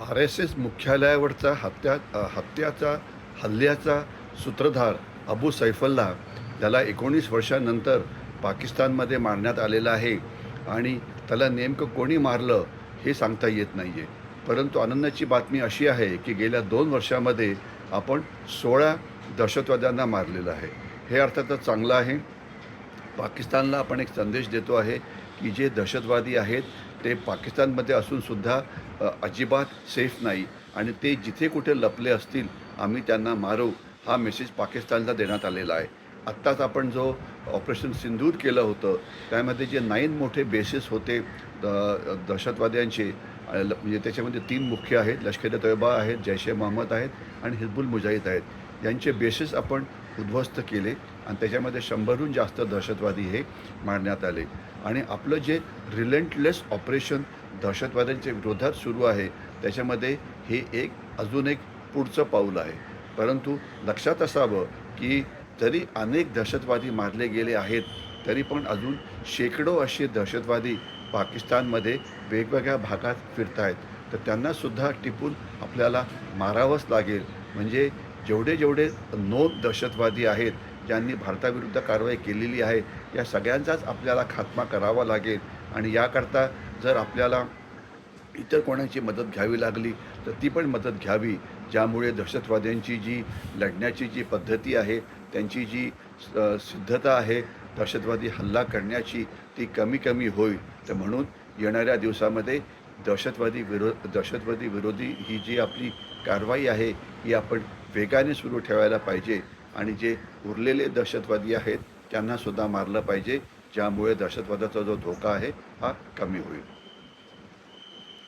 R S S मुख्यालयावरचा हत्या हत्याचा हल्ल्याचा सूत्रधार अबू सैफल्ला त्याला एकोणीस वर्षानंतर पाकिस्तानमध्ये मारण्यात आलेला आहे आणि त्याला नेमकं कोणी मारलं हे सांगता येत नाही आहे परंतु आनंदाची बातमी अशी आहे की गेल्या दोन वर्षामध्ये आपण सोळा दहशतवाद्यांना मारलेलं आहे. हे अर्थातच चांगलं आहे. पाकिस्तानला आपण एक संदेश देतो आहे की जे दहशतवादी आहेत ते पाकिस्तानमध्ये असूनसुद्धा अजिबात सेफ नाही. आणि ते जिथे कुठे लपले असतील आम्ही त्यांना मारू हा मेसेज पाकिस्तानला देण्यात आलेला आहे. आत्ताच आपण जो ऑपरेशन सिंधूर केलं होतं त्यामध्ये जे नाईन मोठे बेसेस होते द दहशतवाद्यांचे म्हणजे त्याच्यामध्ये तीन मुख्य आहेत लष्कर ए आहेत जैश ए मोहम्मद आहेत आणि हिजबुल मुजाहिद आहेत. यांचे बेसेस आपण उद्ध्वस्त केले आणि त्याच्यामध्ये शंभरहून जास्त दहशतवादी हे मारण्यात आले. आणि आपलं जे रिलेंटलेस ऑपरेशन दहशतवाद्यांच्या विरोधात सुरू आहे त्याच्यामध्ये हे एक अजून एक पुढचं पाऊल आहे. परंतु लक्षात असावं की जरी अनेक दहशतवादी मारले गेले आहेत तरी पण अजून शेकडो असे दहशतवादी पाकिस्तानमध्ये वेगवेगळ्या भागात फिरत आहेत तर त्यांनासुद्धा टिपून आपल्याला मारावंच लागेल. म्हणजे जेवढे जेवढे नोंद दहशतवादी आहेत ज्यांनी भारताविरुद्ध कारवाई केलेली आहे या सगळ्यांचाच आपल्याला खात्मा करावा लागेल. आणि याकरता जर आपल्याला इतर कोणाची मदत घ्यावी लागली तर ती पण मदत घ्यावी. ज्यामुळे दहशतवाद्यांची जी लढण्याची जी पद्धती आहे त्यांची जी सिद्धता आहे दहशतवादी हल्ला करण्याची ती कमी कमी होईल. तर म्हणून येणाऱ्या दिवसामध्ये दहशतवादी विरो दहशतवादी विरोधी ही जी आपली कारवाई आहे ही आपण वेगाने सुरू ठेवायला पाहिजे आणि जे उरलेले दहशतवादी आहेत त्यांनासुद्धा मारलं पाहिजे ज्यामुळे दहशतवादाचा जो धोका आहे हा कमी होईल.